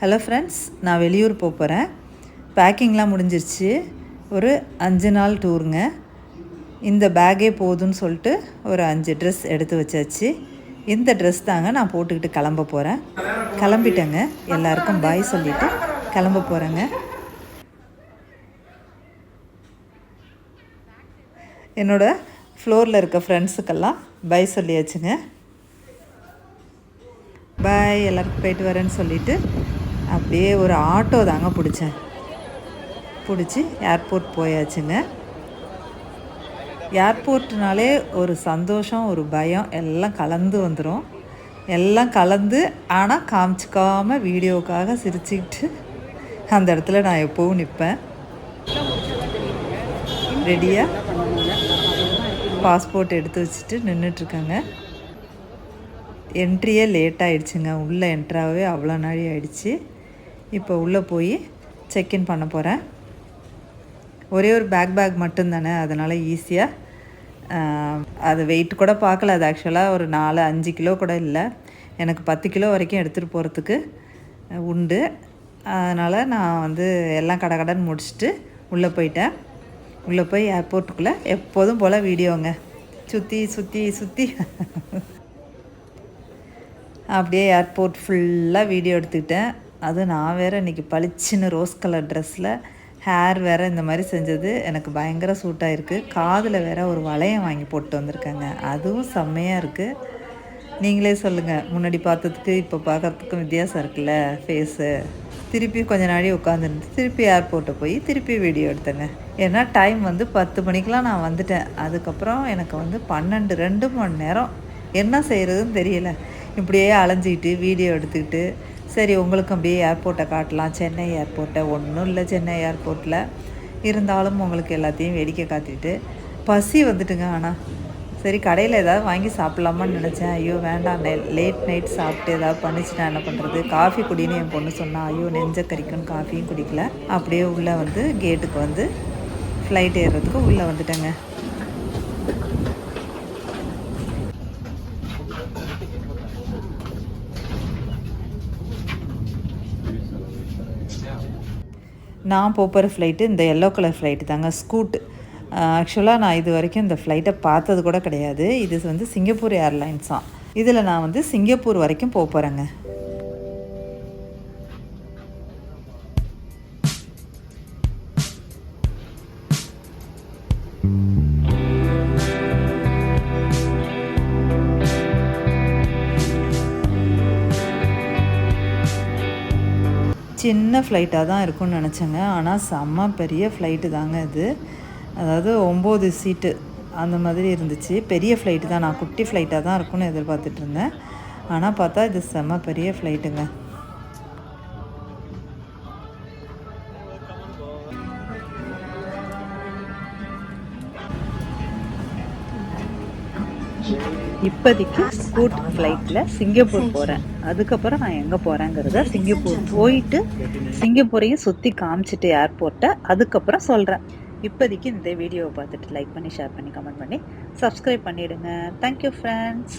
Hello friends நான் வெளியூர் போக போகிறேன் பேக்கிங்லாம் முடிஞ்சிருச்சு. ஒரு அஞ்சு நாள் டூருங்க. இந்த பேக்கே போதும்னு சொல்லிட்டு ஒரு அஞ்சு ட்ரெஸ் எடுத்து வச்சாச்சு. இந்த ட்ரெஸ் தாங்க நான் போட்டுக்கிட்டு கிளம்ப போகிறேன் கிளம்பிட்டேங்க. எல்லாருக்கும் பாய் சொல்லிவிட்டு கிளம்ப போகிறேங்க என்னோடய ஃப்ளோரில் இருக்க ஃப்ரெண்ட்ஸுக்கெல்லாம் பை சொல்லியாச்சுங்க. பாய் எல்லாருக்கும் போயிட்டு வரேன்னு சொல்லிவிட்டு அப்படியே ஒரு ஆட்டோ தாங்க பிடிச்சேன். பிடிச்சி ஏர்போர்ட் போயாச்சுங்க. ஏர்போர்ட்னாலே ஒரு சந்தோஷம் ஒரு பயம் எல்லாம் கலந்து வந்துடும் எல்லாம் கலந்து ஆனால் காமிச்சிக்காமல் வீடியோக்காக சிரிச்சுக்கிட்டு அந்த இடத்துல நான் எப்போவும் நிற்பேன் ரெடியாக பாஸ்போர்ட் எடுத்து வச்சுட்டு நின்றுட்டுருக்கேங்க என்ட்ரியே லேட் ஆகிடுச்சுங்க உள்ளே என்ட்ராகவே அவ்வளோ நாளி ஆகிடுச்சு இப்போ உள்ளே போய் செக்இன் பண்ண போகிறேன் ஒரே ஒரு பேக் பேக் மட்டும்தானே அதனால் ஈஸியாக அது வெயிட் கூட பார்க்கல. அது ஆக்சுவலாக ஒரு நாலு அஞ்சு கிலோ கூட இல்லை. எனக்கு பத்து கிலோ வரைக்கும் எடுத்துகிட்டு போகிறதுக்கு உண்டு. அதனால் நான் வந்து எல்லாம் கடை கடன் முடிச்சுட்டு உள்ளே போயிட்டேன். உள்ளே போய் ஏர்போர்ட்டுக்குள்ளே எப்போதும் போல் வீடியோங்க சுற்றி சுற்றி சுற்றி அப்படியே ஏர்போர்ட் ஃபுல்லாக வீடியோ எடுத்துக்கிட்டேன். அதுவும் நான் வேறு இன்றைக்கி பளிச்சுன்னு ரோஸ் கலர் ட்ரெஸ்ஸில் ஹேர் வேறு இந்த மாதிரி செஞ்சது. எனக்கு பயங்கர சூட்டாக இருக்குது காதில் வேறு ஒரு வளையம் வாங்கி போட்டு வந்திருக்காங்க. அதுவும் செம்மையாக இருக்குது நீங்களே சொல்லுங்கள் முன்னாடி பார்த்ததுக்கு இப்போ பார்க்குறதுக்கும் வித்தியாசம் இருக்குல்ல ஃபேஸு திருப்பி கொஞ்ச நாளி உட்காந்துருந்து திருப்பி ஏர்போர்ட்டை போய் திருப்பி வீடியோ எடுத்தேங்க. ஏன்னா டைம் வந்து பத்து மணிக்கெலாம் நான் வந்துட்டேன். அதுக்கப்புறம் எனக்கு வந்து பன்னெண்டு ரெண்டு மணி நேரம் என்ன செய்கிறதுன்னு தெரியல. இப்படியே அலைஞ்சிக்கிட்டு வீடியோ எடுத்துக்கிட்டு சரி உங்களுக்கும் அப்படியே ஏர்போர்ட்டை காட்டலாம். சென்னை ஏர்போர்ட்டை ஒன்றும் இல்லை சென்னை ஏர்போர்ட்டில் இருந்தாலும் உங்களுக்கு எல்லாத்தையும் வேடிக்கை காத்திட்டு பசி வந்துட்டுங்க ஆனால் சரி கடையில் ஏதாவது வாங்கி சாப்பிட்லாமான்னு நினச்சேன். ஐயோ வேண்டாம். நெ லேட் நைட் சாப்பிட்டு ஏதாவது பண்ணிச்சுனா என்ன பண்ணுறது காஃபி குடின்னு என் பொண்ணு சொன்னால் ஐயோ நெஞ்ச கறிக்குன்னு காஃபியும் குடிக்கல. அப்படியே உள்ளே வந்து கேட்டுக்கு வந்து ஃப்ளைட் ஏறுறதுக்கு உள்ளே வந்துட்டேங்க. நான் போகிற ஃப்ளைட்டு இந்த எல்லோ கலர் ஃப்ளைட்டு தாங்க ஸ்கூட் ஆக்சுவலாக நான் இது வரைக்கும் இந்த ஃப்ளைட்டை பார்த்தது கூட கிடையாது. இது வந்து சிங்கப்பூர் ஏர்லைன்ஸ் தான் இதில் நான் வந்து சிங்கப்பூர் வரைக்கும் போக போகிறேங்க சின்ன ஃப்ளைட்டாக தான் இருக்கும்னு நினச்சேங்க. ஆனால் செம்ம பெரிய ஃப்ளைட்டு தாங்க இது அதாவது ஒம்பது சீட்டு அந்த மாதிரி இருந்துச்சு. பெரிய ஃப்ளைட்டு தான். நான் குட்டி ஃப்ளைட்டாக தான் இருக்கும்னு எதிர்பார்த்துட்டு இருந்தேன். ஆனால் பார்த்தா இது செம்ம பெரிய ஃப்ளைட்டுங்க இப்போதைக்கு ஸ்கூட் ஃப்ளைட்டில் சிங்கப்பூர் போகிறேன் அதுக்கப்புறம் நான் எங்கே போகிறேங்கிறத சிங்கப்பூர் போயிட்டு சிங்கப்பூரையும் சுற்றி காமிச்சிட்டு ஏர்போர்ட்டை அதுக்கப்புறம் சொல்கிறேன் இப்போதைக்கு இந்த வீடியோவை பார்த்துட்டு லைக் பண்ணி ஷேர் பண்ணி கமெண்ட் பண்ணி சப்ஸ்கிரைப் பண்ணிவிடுங்க தேங்க்யூ ஃப்ரெண்ட்ஸ்